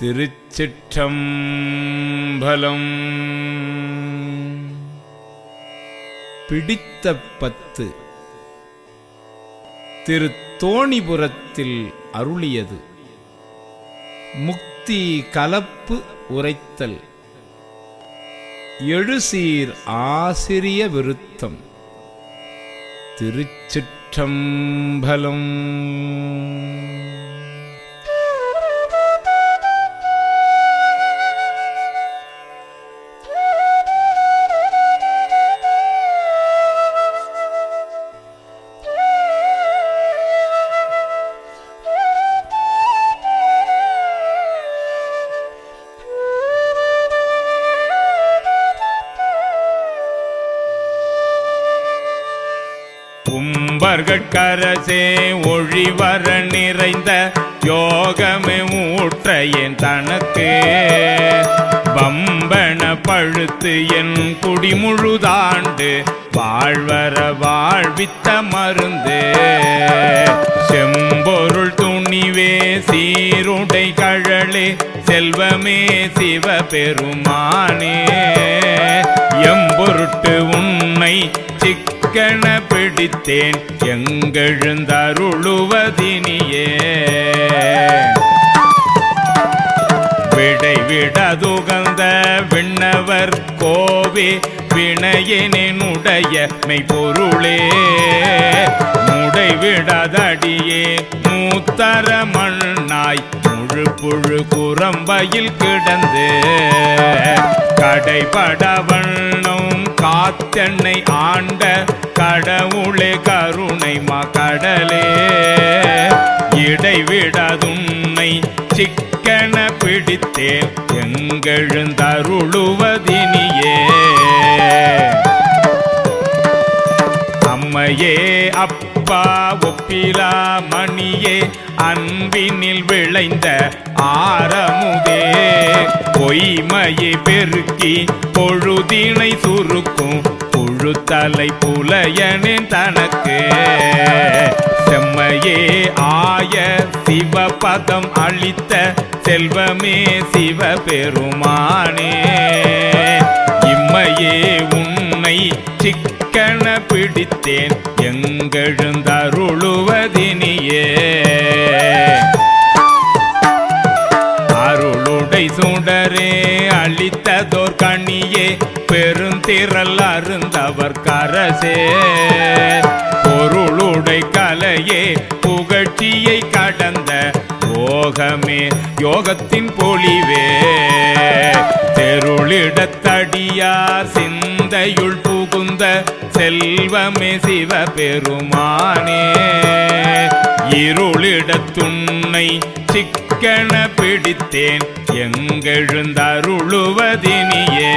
திருச்சிற்றம்பலம். பிடித்த பத்து திரு தோணிபுரத்தில் அருளியது. முக்தி கலப்பு உரைத்தல். எழுசீர் ஆசிரிய விருத்தம். திருச்சிற்றம்பலம். கும்பர்கட்கரசே ஒழிவர நிறைந்த யோகமே ஊற்ற என் தனக்கு வம்பன பழுத்து என் குடிமுழுதாண்டு வாழ்வர வாழ்வித்த மருந்து. செம்பொருள் துணிவே சீருடை கழலே செல்வமே சிவபெருமானே. எம்பொருட்டு உன்னை சிக்க சிக்கன பிடித்தேன். எங்கெழுந்தருளுவதினியே. விடை விடதுகந்த விண்ணவர் கோவே வினையினுடைய மெய்பொருளே முடை விடதடியே மூத்தர மண்ணாய் முழு புழு குரம்பையில் கிடந்து. கடைபட வண்ணம் காத்தென்னை ஆண்ட கடவுளே கருணை கடலே. இடைவிடாதுன்னை சிக்கன பிடித்தேன் எங்கெழுந்தருளுவதினியே. அம்மையே அப்பா ஒப்பிலா மணியே அன்பினில் விளைந்த ஆரமுதே. பொய்மையை பெருக்கி பொழுதினை சுருக்கும் புழுத்தலை புலையனின் தனக்கு. செம்மையே ஆய சிவபதம் அளித்த செல்வமே சிவபெருமானே. இம்மையே உன்னை சிக்கன பிடித்தேன் எங்கெழுந்தருளுவதினியே. அருளுடை சுடரே அளித்ததோர் கனியே பெருந்திரல்ல அருந்தவர் கரசே. பொருளுடை கலையே புகழ்ச்சியை கடந்த யோகமே யோகத்தின் பொழிவே. தெருளிடத்தடியார் சிந்தையுள் புகுந்த செல்வமே சிவபெருமானே. இருளிடத்துன்னை சிக்கன பிடித்தேன் எங்கெழுந்தருளுவதினியே.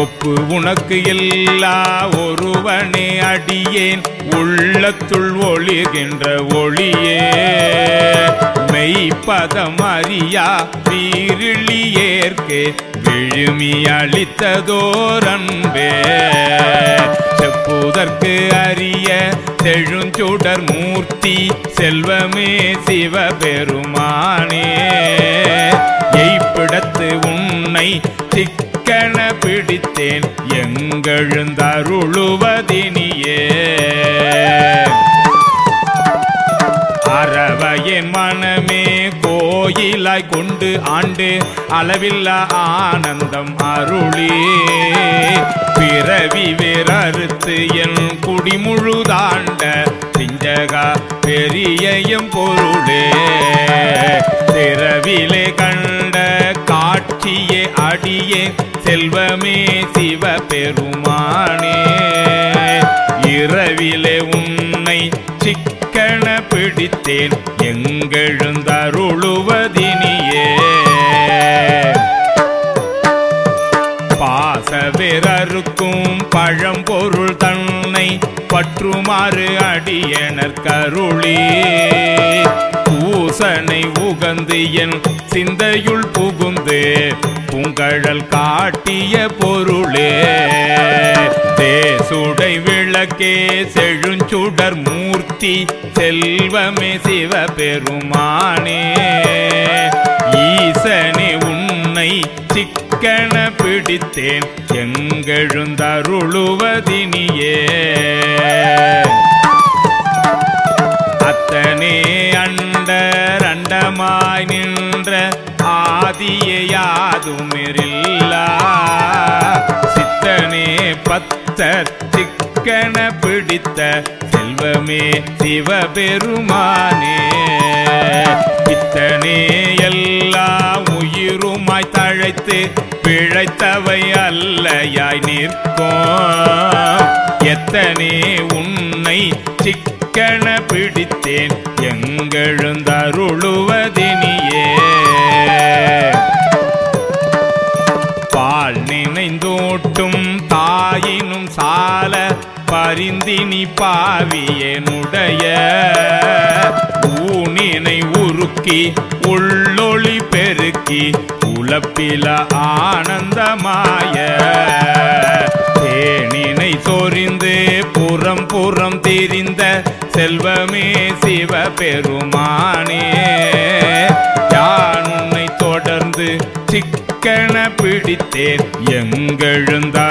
ஒப்பு உனக்கு எல்லா ஒருவனே அடியேன். உள்ளத்துள் ஒளிகின்ற ஒளியே. மெய்ப்பதம் அறியா வீரிழி ஏற்கே. விழுமி அளித்ததோரன்பே செப்புதற்கு அறிய செழுஞ்சுடர் மூர்த்தி செல்வமே சிவபெருமானே. எய்ப்பிடத்து உன்னை சிக்கன எங்கெழுந்தருளுவதினியே அறவையின் மனமே கோயிலாய் கொண்டு ஆண்டு அளவில்லா ஆனந்தம் அருளே. பிறவி வேறறுத்து என் குடிமுழுதாண்ட திஞ்சகா பெரியம் பொருளே. பிறவிலே கண் காட்சியே அடியே செல்வமே சிவபெருமானே. இரவிலே உன்னை சிக்கன பிடித்தேன் எங்கெழுந்தருளுவதினியே. பாசவிரருக்கும் பழம்பொருள் தன்னை பற்றுமாறு அடியனர் கருளி பூசனை உகந்து என் சிந்தையுள் புகுந்து பூங்கழல் காட்டிய பொருளே. தேசுடை விளக்கே செழுஞ்சுடர் மூர்த்தி செல்வமே சிவபெருமானே. ஈசனே உன்னை சிக்கன பிடித்தேன் எங்கெழுந்தருளுவதினியே. அத்தனே அண்டர் அண்டமாய் நின்ற ஆதியாதுமிரில்லா சித்தனே பத்தர் சிக்கன பிடித்த செல்வமே சிவபெருமானே. பித்தனே எல்லா உயிருமாய் தழைத்து பிழைத்தவை அல்லையாய் நிற்கும் எத்தனே உன்னை சிக்கன பிடித்தேன் எங்கெழுந்தருளுவதினியே. பால் நினைந்தோட்டும் தாயினும் சால பரிந்தினி பாவியனுடைய ஊனினை உருக்கி உள்ளொளி பெருக்கி உலப்பில ஆனந்தமாய. பிடித்தேன். எங்கெழுந்தருளுவதினியே.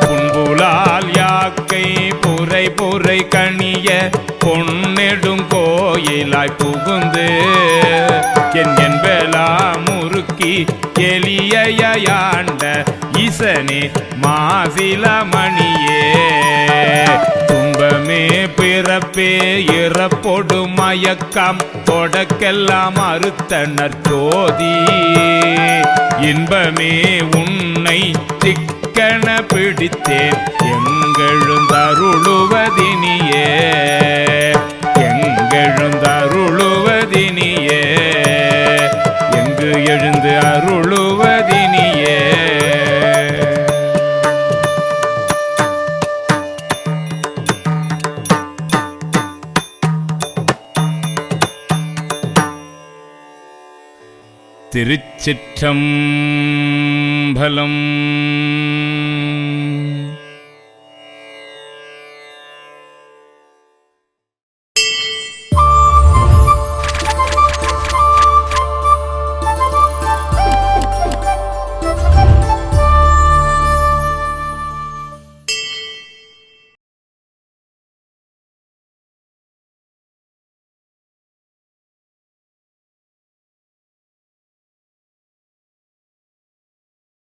புன்புலால் யாக்கை புரை புரை கணிய பொன்னெடும் கோயிலாய் புகுந்து. என் என்பலா முறுக்கி எளியாண்ட ஈசனே மாசில மணியே துன்பமே பிறப்பே இறப்போடு மயக்கம் தொடக்கெல்லாம் அறுத்த நற்சோதி இன்பமே உன்னை சிக்கன பிடித்தேன் எங்கெழுந்தருளுவதினியே. எங்கெழுந்தருளுவதினியே அருளுவதினியே. திருச்சிற்றம்பலம்